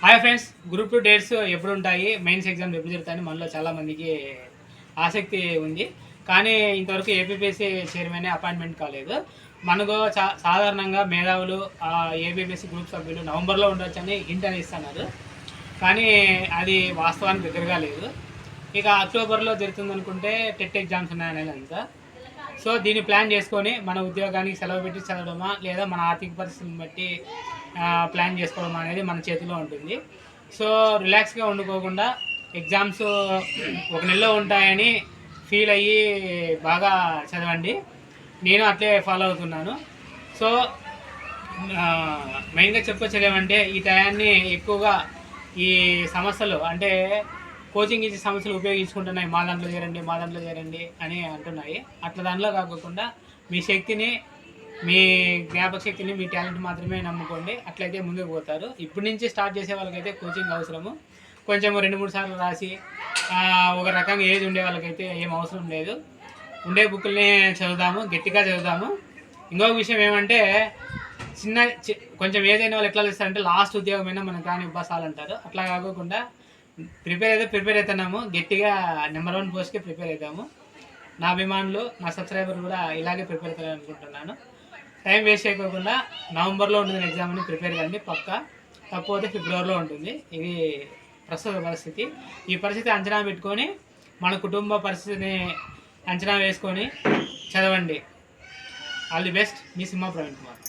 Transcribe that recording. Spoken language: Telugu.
Hi friends group two dates ఎప్పుడు ఉంటాయి మెయిన్స్ ఎగ్జామ్ ఎప్పుడు జరుగుతాయని మనలో చాలా మందికి ఆసక్తి ఉంది. కానీ ఇంతవరకు ఏపీపీఎస్సీ చైర్మన్ అపాయింట్మెంట్ కాలేదు. మనకు సాధారణంగా మేధావులు ఏపీపీఎస్సీ గ్రూప్ సభ్యులు నవంబర్లో ఉండొచ్చని హింట్ అని ఇస్తున్నారు. కానీ అది వాస్తవానికి దగ్గరగా లేదు. ఇక అక్టోబర్లో జరుగుతుంది అనుకుంటే టెట్ ఎగ్జామ్స్ ఉన్నాయనేది అంతా సో దీన్ని ప్లాన్ చేసుకొని మన ఉద్యోగానికి సెలవు పెట్టి చదవడమా లేదా మన ఆర్థిక పరిస్థితిని బట్టి ప్లాన్ చేసుకోవడం అనేది మన చేతిలో ఉంటుంది. సో రిలాక్స్గా ఉండుకోకుండా ఎగ్జామ్స్ ఒక నెలలో ఉంటాయని ఫీల్ అయ్యి బాగా చదవండి. నేను అట్లే ఫాలో అవుతున్నాను. సో మెయిన్గా చెప్పొచ్చేది ఏమంటే ఈ టయాన్ని ఎక్కువగా ఈ సమస్యలు అంటే కోచింగ్ ఇచ్చే సమస్యలు ఉపయోగించుకుంటున్నాయి. మా దాంట్లో చేరండి మా దాంట్లో చేరండి అని అంటున్నాయి. అట్లా దానిలో కాకుండా మీ శక్తిని మీ జ్ఞాపక శక్తిని మీ టాలెంట్ మాత్రమే నమ్ముకోండి. అట్లయితే ముందుకు పోతారు. ఇప్పటి నుంచి స్టార్ట్ చేసే వాళ్ళకైతే కోచింగ్ అవసరము. కొంచెం రెండు మూడు సార్లు రాసి ఒక రకంగా ఏజ్ ఉండే వాళ్ళకైతే ఏం అవసరం లేదు. ఉండే బుక్కుల్ని చదువుదాము గట్టిగా చదువుదాము. ఇంకొక విషయం ఏమంటే చిన్న చి- కొంచెం ఏదైనా వాళ్ళు ఎట్లా చేస్తారంటే లాస్ట్ ఉద్యోగమైనా మనం కానీ ఇబ్బంది అంటారు. అట్లా కాకుండా ప్రిపేర్ అయితే ప్రిపేర్ అవుతున్నాము. గట్టిగా నెంబర్ వన్ పోస్ట్కి ప్రిపేర్ అవుతాము. నా అభిమానులు నా సబ్స్క్రైబర్ కూడా ఇలాగే ప్రిపేర్ అవుతారని అనుకుంటున్నాను. టైం వేస్ట్ చేయకోకుండా నవంబర్లో ఉంటుంది ఎగ్జామ్ అని ప్రిపేర్ కండి పక్క. తప్పకపోతే ఫిబ్రవరిలో ఉంటుంది. ఇది ప్రస్తుత పరిస్థితి. ఈ పరిస్థితి అంచనా పెట్టుకొని మన కుటుంబ పరిస్థితిని అంచనా వేసుకొని చదవండి. All the best. Me Simha Praveen Kumar.